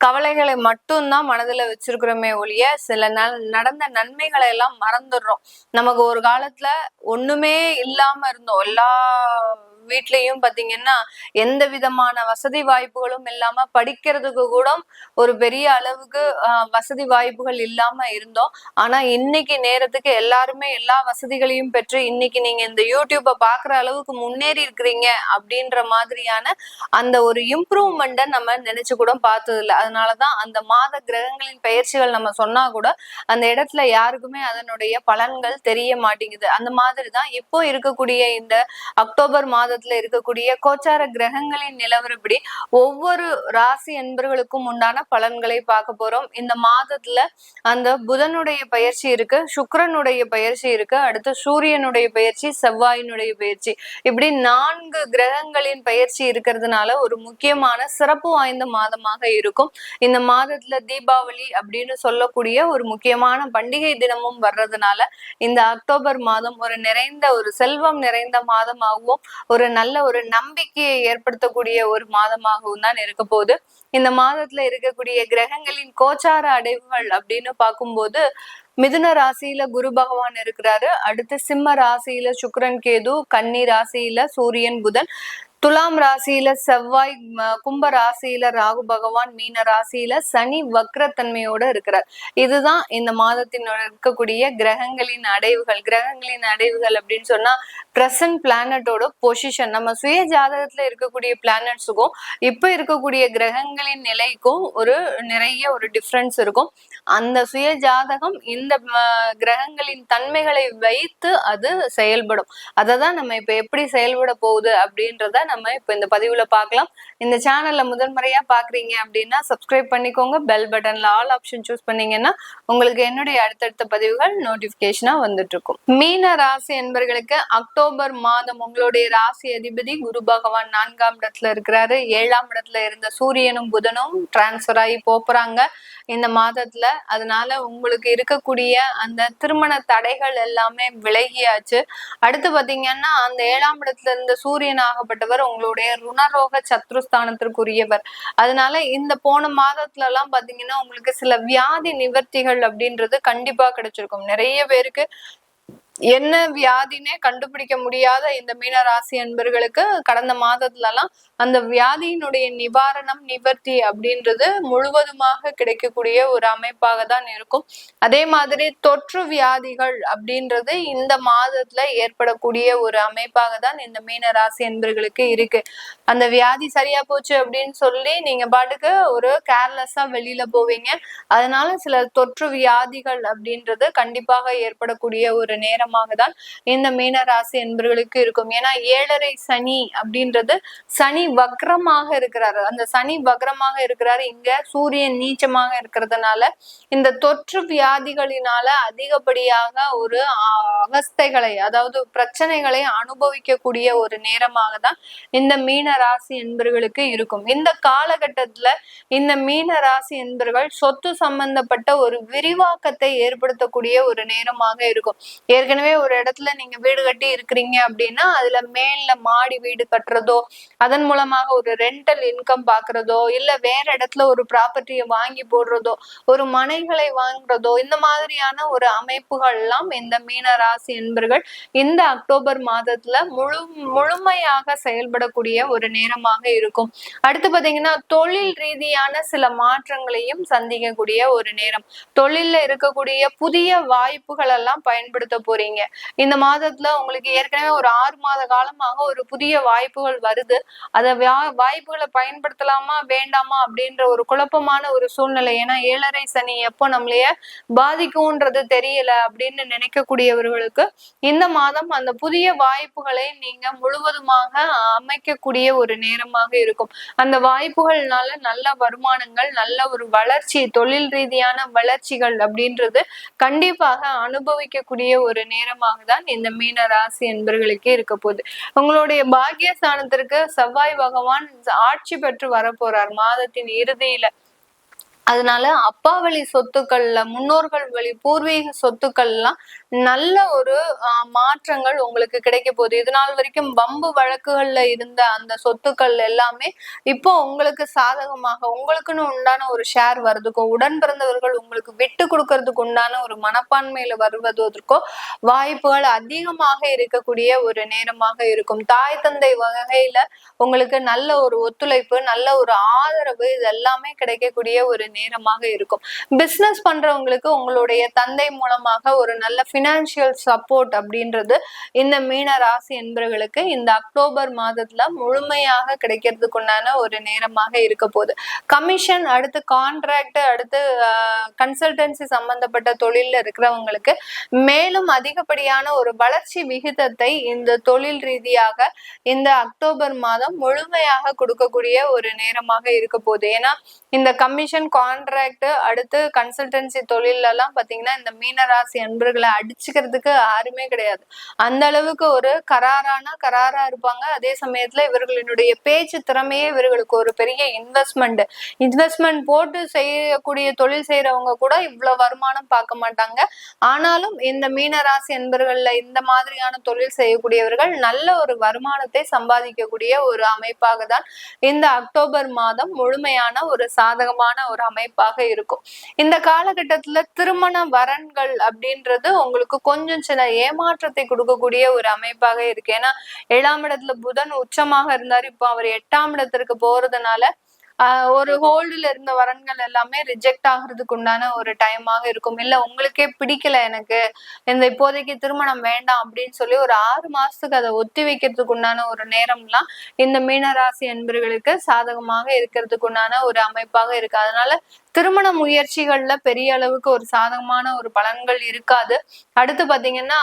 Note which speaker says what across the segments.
Speaker 1: கவலைகளை மட்டும்தான் மனதுல வச்சிருக்கிறோமே ஒழிய சில ந நடந்த நன்மைகளை எல்லாம் மறந்துடுறோம். நமக்கு ஒரு காலத்துல ஒண்ணுமே இல்லாம இருந்தோம். எல்லா வீட்லயும் பாத்தீங்கன்னா எந்த விதமான வசதி வாய்ப்புகளும் இல்லாம படிக்கிறதுக்கு கூட ஒரு பெரிய அளவுக்கு வசதி வாய்ப்புகள் இல்லாம இருந்தோம். ஆனா இன்னைக்கு நேரத்துக்கு எல்லாருமே எல்லா வசதிகளையும் பெற்று இன்னைக்கு நீங்க இந்த யூடியூப்பை பாக்குற அளவுக்கு முன்னேறி இருக்கிறீங்க அப்படின்ற மாதிரியான அந்த ஒரு இம்ப்ரூவ்மெண்ட்டை நம்ம நினைச்சு கூட பார்த்தது இல்லை. அதனாலதான் அந்த மாத கிரகங்களின் பயிற்சிகள் நம்ம சொன்னா கூட அந்த இடத்துல யாருக்குமே அதனுடைய பலன்கள் தெரிய மாட்டேங்குது. அந்த மாதிரிதான் இப்போ இருக்கக்கூடிய இந்த அக்டோபர் மாதத்துல இருக்கக்கூடிய கோச்சார கிரகங்களின் நிலவரப்படி ஒவ்வொரு ராசி என்பர்களுக்கும் உண்டான பலன்களை பார்க்க போறோம். இந்த மாதத்துல அந்த புதனுடைய பயிற்சி இருக்கு சுக்கரனுடைய பயிற்சி இருக்கு அடுத்து சூரியனுடைய பயிற்சி செவ்வாயினுடைய பயிற்சி. இப்படி நான்கு கிரகங்களின் பயிற்சி இருக்கிறதுனால ஒரு முக்கியமான சிறப்பு வாய்ந்த மாதமாக இருக்கும். இந்த மாதத்துல தீபாவளி அப்படின்னு சொல்லக்கூடிய ஒரு முக்கியமான பண்டிகை தினமும் வர்றதுனால இந்த அக்டோபர் மாதம் ஒரு நிறைந்த ஒரு செல்வம் நிறைந்த மாதமாகவும் ஒரு நல்ல ஒரு நம்பிக்கையை ஏற்படுத்தக்கூடிய ஒரு மாதமாகவும் தான் இருக்க போகுது. இந்த மாதத்துல இருக்கக்கூடிய கிரகங்களின் கோச்சார அடைவுகள் அப்படின்னு பார்க்கும்போது மிதுன ராசியில குரு பகவான் இருக்கிறாரு. அடுத்து சிம்ம ராசியில சுக்கரன் கேது கன்னி ராசியில சூரியன் புதன். துலாம் ராசியில செவ்வாய் கும்ப ராசியில ராகு பகவான் மீன ராசியில சனி வக்ரத்தன்மையோட இருக்கிறார். இதுதான் இந்த மாதத்தினோட இருக்கக்கூடிய கிரகங்களின் அடைவுகள். கிரகங்களின் அடைவுகள் அப்படின்னு சொன்னா பிரசன்ட் பிளானட்டோட பொசிஷன் நம்ம சுய ஜாதகத்துல இருக்கக்கூடிய பிளானட்ஸுக்கும் இப்ப இருக்கக்கூடிய கிரகங்களின் நிலைக்கும் ஒரு நிறைய ஒரு டிஃப்ரென்ஸ் இருக்கும். அந்த சுய ஜாதகம் இந்த கிரகங்களின் தன்மைகளை வைத்து அது செயல்படும். அதை தான் நம்ம இப்ப எப்படி செயல்பட போகுது அப்படின்றத நம்ம இப்போ இந்த பதிவுல பார்க்கலாம் இந்த சேனல்ல முதன்முறையா பாக்குறீங்க அப்படின்னா சப்ஸ்கிரைப் பண்ணிக்கோங்க. பெல் பட்டன்ல ஆல் ஆப்ஷன் சூஸ் பண்ணீங்கன்னா உங்களுக்கு என்னுடைய அடுத்தடுத்த பதிவுகள் நோட்டிபிகேஷனா வந்துட்டு இருக்கும் மீன ராசி என்பர்களுக்கு அக்டோபர் மாதம் உங்களுடைய ராசி அதிபதி குரு பகவான் நான்காம் இடத்துல இருக்கிறாரு. ஏழாம் இடத்துல இருந்த சூரியனும் புதனும் டிரான்ஸ்பர் ஆகி போறாங்க இந்த மாதத்துல அதனால உங்களுக்கு இருக்கக்கூடிய அந்த திருமண தடைகள் எல்லாமே விலகியாச்சு. அடுத்து பாத்தீங்கன்னா அந்த ஏழாம் இடத்துல இருந்த சூரியன் ஆகப்பட்டவர் உங்களுடைய ருணரோக சத்ருஸ்தானத்திற்குரியவர். அதனால இந்த போன மாதத்துல எல்லாம் பாத்தீங்கன்னா உங்களுக்கு சில வியாதி நிவர்த்திகள் அப்படின்றது கண்டிப்பா கிடைச்சிருக்கும். நிறைய பேருக்கு என்ன வியாதினே கண்டுபிடிக்க முடியாத இந்த மீனராசி அன்பர்களுக்கு கடந்த மாதத்துல எல்லாம் அந்த வியாதியினுடைய நிவாரணம் நிவர்த்தி அப்படின்றது முழுவதுமாக கிடைக்கக்கூடிய ஒரு அமைப்பாக தான் இருக்கும். அதே மாதிரி தொற்று வியாதிகள் அப்படின்றது இந்த மாதத்துல ஏற்படக்கூடிய ஒரு அமைப்பாக தான் இந்த மீனராசி அன்பர்களுக்கு இருக்கு. அந்த வியாதி சரியா போச்சு அப்படின்னு சொல்லி நீங்க பாட்டுக்கு ஒரு கேர்லெஸ்ஸா வெளியில போவீங்க. அதனால சில தொற்று வியாதிகள் அப்படின்றது கண்டிப்பாக ஏற்படக்கூடிய ஒரு நேரம் காரணமாக தான் இந்த மீன ராசி என்பர்களுக்கு இருக்கும். ஏன்னா ஏழரை சனி அப்படின்றது சனி வக்ரமாக இருக்கிறாரு. அந்த சனி வக்ரமாக இருக்கிறாரு. இங்க சூரியன் நீச்சமாக இருக்கிறதுனால இந்த தொற்று வியாதிகளினால அதிகப்படியாக ஒரு அவஸ்தைகளை அதாவது பிரச்சனைகளை அனுபவிக்கக்கூடிய ஒரு நேரமாக தான் இந்த மீன ராசி என்பவர்களுக்கு இருக்கும். இந்த காலகட்டத்துல இந்த மீன ராசி என்பவர்கள் சொத்து சம்பந்தப்பட்ட ஒரு விரிவாக்கத்தை ஏற்படுத்தக்கூடிய ஒரு நேரமாக இருக்கும். ஏற்கனவே ஏற்கனவே ஒரு இடத்துல நீங்க வீடு கட்டி இருக்கிறீங்க அப்படின்னா அதுல மேல மாடி வீடு கட்டுறதோ அதன் மூலமாக ஒரு ரெண்டல் இன்கம் பாக்குறதோ இல்ல வேற இடத்துல ஒரு ப்ராப்பர்ட்டியை வாங்கி போடுறதோ ஒரு மனைகளை வாங்குறதோ இந்த மாதிரியான ஒரு அமைப்புகள் எல்லாம் இந்த மீன ராசி என்பர்கள் இந்த அக்டோபர் மாதத்துல முழு முழுமையாக செயல்படக்கூடிய ஒரு நேரமாக இருக்கும். அடுத்து பாத்தீங்கன்னா தொழில் ரீதியான சில மாற்றங்களையும் சந்திக்கக்கூடிய ஒரு நேரம். தொழில்ல இருக்கக்கூடிய புதிய வாய்ப்புகள் எல்லாம் பயன்படுத்த போறீங்க. இருப்பீங்க இந்த மாதத்துல உங்களுக்கு ஏற்கனவே ஒரு ஆறு மாத காலமாக ஒரு புதிய வாய்ப்புகள் வருது. அத வாய்ப்புகளை பயன்படுத்தலாமா வேண்டாமா அப்படின்ற ஒரு குழப்பமான ஒரு சூழ்நிலை. ஏன்னா ஏழரை சனி எப்போ நம்மளைய பாதிக்கும்ன்றது தெரியல அப்படின்னு நினைக்கக்கூடியவர்களுக்கு இந்த மாதம் அந்த புதிய வாய்ப்புகளை நீங்க முழுவதுமாக அமைக்கக்கூடிய ஒரு நேரமாக இருக்கும். அந்த வாய்ப்புகள்னால நல்ல வருமானங்கள் நல்ல ஒரு வளர்ச்சி தொழில் ரீதியான வளர்ச்சிகள் அப்படின்றது கண்டிப்பாக அனுபவிக்கக்கூடிய ஒரு நேரமாக தான் இந்த மீன ராசி என்பர்களுக்கே இருக்க போகுது. உங்களுடைய பாக்கியஸ்தானத்திற்கு செவ்வாய் பகவான் ஆட்சி பெற்று வரப்போறார். மாதத்தின் இறுதியில அதனால அப்பா வழி சொத்துக்கள்ல முன்னோர்கள் வழி பூர்வீக சொத்துக்கள்லாம் நல்ல ஒரு மாற்றங்கள் உங்களுக்கு கிடைக்க போகுது. இது நாள் வரைக்கும் பம்பு வழக்குகள்ல இருந்த அந்த சொத்துக்கள் எல்லாமே இப்போ உங்களுக்கு சாதகமாக உங்களுக்குன்னு உண்டான ஒரு ஷேர் வர்றதுக்கோ உடன் பிறந்தவர்கள் உங்களுக்கு விட்டு கொடுக்கறதுக்கு உண்டான ஒரு மனப்பான்மையில வருவதற்கோ வாய்ப்புகள் அதிகமாக இருக்கக்கூடிய ஒரு நேரமாக இருக்கும். தாய் தந்தை வகையில உங்களுக்கு நல்ல ஒரு ஒத்துழைப்பு நல்ல ஒரு ஆதரவு இது எல்லாமே கிடைக்கக்கூடிய ஒரு நேரமாக இருக்கும். பிஸ்னஸ் பண்றவங்களுக்கு உங்களுடைய தந்தை மூலமாக ஒரு நல்ல பினான்சியல் சப்போர்ட் அப்படின்றது இந்த மீன ராசி என்பவர்களுக்கு இந்த அக்டோபர் மாதத்துல முழுமையாக கிடைக்கிறதுக்குண்டான ஒரு நேரமாக இருக்க போகுது. கமிஷன் அடுத்து கான்ட்ராக்ட் அடுத்து கன்சல்டன்சி சம்பந்தப்பட்ட தொழில இருக்கிறவங்களுக்கு மேலும் அதிகப்படியான ஒரு வளர்ச்சி விகிதத்தை இந்த தொழில் ரீதியாக இந்த அக்டோபர் மாதம் முழுமையாக கொடுக்கக்கூடிய ஒரு நேரமாக இருக்க போகுது. ஏன்னா இந்த கமிஷன் கான்ட்ராக்ட் அடுத்து கன்சல்டன்சி தொழிலெல்லாம் எல்லாம் பாத்தீங்கன்னா இந்த மீனராசி அன்பர்களை அடிச்சுக்கிறதுக்கு யாருமே கிடையாது. அந்த அளவுக்கு ஒரு கராரான கராரா இருப்பாங்க. அதே சமயத்துல இவர்களினுடைய பேச்சு திறமையே இவர்களுக்கு ஒரு பெரிய இன்வெஸ்ட்மெண்ட் இன்வெஸ்ட்மெண்ட் போட்டு செய்யக்கூடிய தொழில் செய்யறவங்க கூட இவ்வளவு வருமானம் பார்க்க மாட்டாங்க. ஆனாலும் இந்த மீனராசி என்பர்கள்ல இந்த மாதிரியான தொழில் செய்யக்கூடியவர்கள் நல்ல ஒரு வருமானத்தை சம்பாதிக்கக்கூடிய ஒரு அமைப்பாக தான் இந்த அக்டோபர் மாதம் முழுமையான ஒரு சாதகமான ஒரு அமைப்பாக இருக்கும். இந்த காலகட்டத்துல திருமண வரன்கள் அப்படின்றது உங்களுக்கு கொஞ்சம் சில ஏமாற்றத்தை கொடுக்கக்கூடிய ஒரு அமைப்பாக இருக்கு. ஏன்னா ஏழாம் இடத்துல புதன் உச்சமாக இருந்தாரு. இப்போ அவர் எட்டாம் இடத்திற்கு போறதுனால ஒரு ஹோல்டுல இருந்த வரன்கள் எல்லாமே ரிஜெக்ட் ஆகுறதுக்கு உண்டான ஒரு டைமாக இருக்கும். இல்ல உங்களுக்கே பிடிக்கல எனக்கு. இந்த இப்போதைக்கு திருமணம் வேண்டாம் அப்படின்னு சொல்லி ஒரு ஆறு மாசத்துக்கு அதை ஒத்தி வைக்கிறதுக்கு உண்டான ஒரு நேரம்லாம் இந்த மீனராசி என்பவர்களுக்கு சாதகமாக இருக்கிறதுக்கு உண்டான ஒரு அமைப்பாக இருக்கு. அதனால திருமண முயற்சிகள்ல பெரிய அளவுக்கு ஒரு சாதகமான ஒரு பலன்கள் இருக்காது. அடுத்து பாத்தீங்கன்னா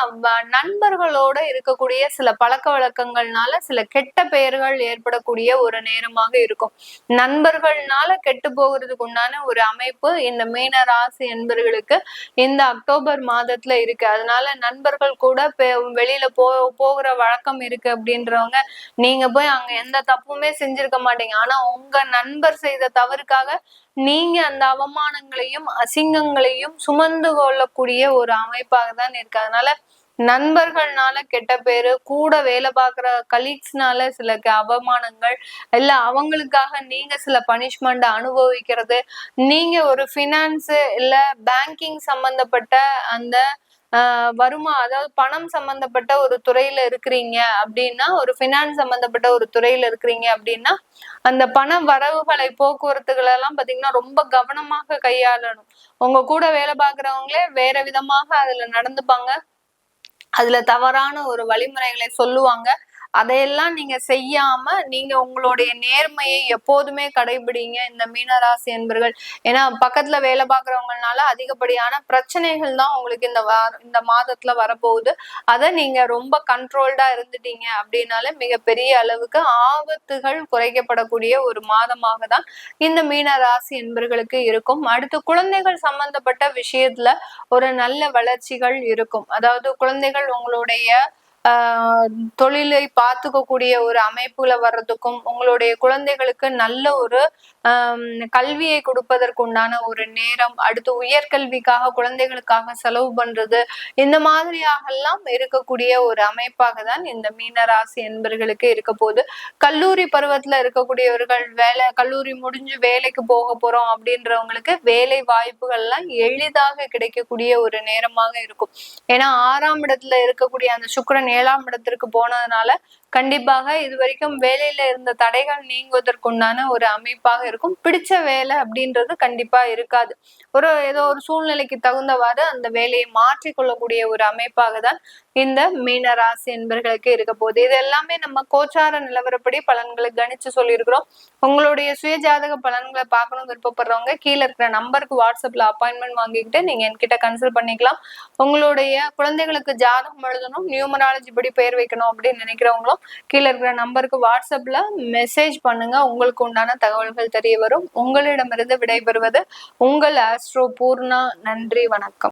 Speaker 1: நண்பர்களோட இருக்கக்கூடிய சில பழக்க வழக்கங்கள்னால சில கெட்ட பெயர்கள் ஏற்படக்கூடிய ஒரு நேரமாக இருக்கும். நண்பர்கள்னால கெட்டு போகிறதுக்கு உண்டான ஒரு அமைப்பு இந்த மீன ராசி என்பர்களுக்கு இந்த அக்டோபர் மாதத்துல இருக்கு. அதனால நண்பர்கள் கூட வெளியில போ போகிற வழக்கம் இருக்கு அப்படின்றவங்க நீங்க போய் அங்க எந்த தப்புமே செஞ்சிருக்க மாட்டீங்க. ஆனா உங்க நண்பர் செய்த தவறுக்காக நீங்க அந்த அவமானங்களையும் அசிங்கங்களையும் சுமந்து கொள்ளக்கூடிய ஒரு அமைப்பாக தான் இருக்கு. அதனால நண்பர்கள்னால கெட்ட பேரு கூட வேலை பார்க்குற கலீக்ஸ்னால சில அவமானங்கள் இல்ல அவங்களுக்காக நீங்க சில பனிஷ்மெண்ட் அனுபவிக்கிறது நீங்க ஒரு பினான்ஸ் இல்ல பேங்கிங் சம்பந்தப்பட்ட அந்த வருமா? அதாவது பணம் சம்பந்தப்பட்ட ஒரு துறையில இருக்கிறீங்க அப்படின்னா ஒரு ஃபினான்ஸ் சம்பந்தப்பட்ட ஒரு துறையில இருக்கிறீங்க அப்படின்னா அந்த பண வரவுகளை போக்குவரத்துகள் எல்லாம் பாத்தீங்கன்னா ரொம்ப கவனமாக கையாளணும். உங்க கூட வேலை பார்க்குறவங்களே வேற விதமாக அதுல நடந்துப்பாங்க. அதுல தவறான ஒரு வழிமுறைகளை சொல்லுவாங்க. அதையெல்லாம் நீங்க செய்யாம நீங்க உங்களுடைய நேர்மையை எப்போதுமே கடைபிடிங்க. இந்த மீனராசி என்பர்கள். ஏன்னா பக்கத்துல வேலை பார்க்குறவங்கனால அதிகப்படியான பிரச்சனைகள் தான் உங்களுக்கு இந்த இந்த மாதத்துல வரப்போகுது. அதை நீங்க ரொம்ப கண்ட்ரோல்டா இருந்துட்டீங்க அப்படின்னாலே மிகப்பெரிய அளவுக்கு ஆபத்துகள் குறைக்கப்படக்கூடிய ஒரு மாதமாக தான் இந்த மீன ராசி என்பர்களுக்கு இருக்கும். அடுத்து குழந்தைகள் சம்பந்தப்பட்ட விஷயத்துல ஒரு நல்ல வளர்ச்சிகள் இருக்கும். அதாவது குழந்தைகள் உங்களுடைய தொழிலை பார்த்துக்கக்கூடிய ஒரு அமைப்புல வர்றதுக்கும் உங்களுடைய குழந்தைகளுக்கு நல்ல ஒரு கல்வியை கொடுப்பதற்கு உண்டான ஒரு நேரம் அடுத்து உயர்கல்விக்காக குழந்தைகளுக்காக செலவு பண்றது இந்த மாதிரியாக எல்லாம் இருக்கக்கூடிய ஒரு அமைப்பாக தான் இந்த மீனராசி என்பர்களுக்கு இருக்க போது கல்லூரி பருவத்துல இருக்கக்கூடியவர்கள் வேலை கல்லூரி முடிஞ்சு வேலைக்கு போக போறோம் அப்படின்றவங்களுக்கு வேலை வாய்ப்புகள்லாம் எளிதாக கிடைக்கக்கூடிய ஒரு நேரமாக இருக்கும். ஏன்னா ஆறாம் இடத்துல இருக்கக்கூடிய அந்த சுக்கரன் ஏழாம் இடத்திற்கு போனதுனால கண்டிப்பாக இது வரைக்கும் வேலையில இருந்த தடைகள் நீங்குவதற்குண்டான ஒரு அமைப்பாக இருக்கும். பிடிச்ச வேலை அப்படின்றது கண்டிப்பா இருக்காது. ஒரு ஏதோ ஒரு சூழ்நிலைக்கு தகுந்தவாறு அந்த வேலையை மாற்றிக்கொள்ளக்கூடிய ஒரு அமைப்பாக தான் இந்த மீன ராசி என்பர்களுக்கு இருக்க போகுது. இது எல்லாமே நம்ம கோச்சார நிலவரப்படி பலன்களை கணிச்சு சொல்லியிருக்கிறோம். உங்களுடைய சுய ஜாதக பலன்களை பார்க்கணும் விருப்பப்படுறவங்க கீழே இருக்கிற நம்பருக்கு வாட்ஸ்அப்ல அப்பாயின்மெண்ட் வாங்கிக்கிட்டு நீங்க என்கிட்ட கன்சல்ட் பண்ணிக்கலாம். உங்களுடைய குழந்தைகளுக்கு ஜாதகம் எழுதணும் நியூமராலஜி படி பெயர் வைக்கணும் அப்படின்னு நினைக்கிறவங்களும் கீழே இருக்கிற நம்பருக்கு வாட்ஸ்அப்ல மெசேஜ் பண்ணுங்க. உங்களுக்கு உண்டான தகவல்கள் தெரிய வரும். உங்களிடமிருந்து விடைபெறுவது உங்கள் ஆஸ்ட்ரோ பூர்ணா. நன்றி வணக்கம்.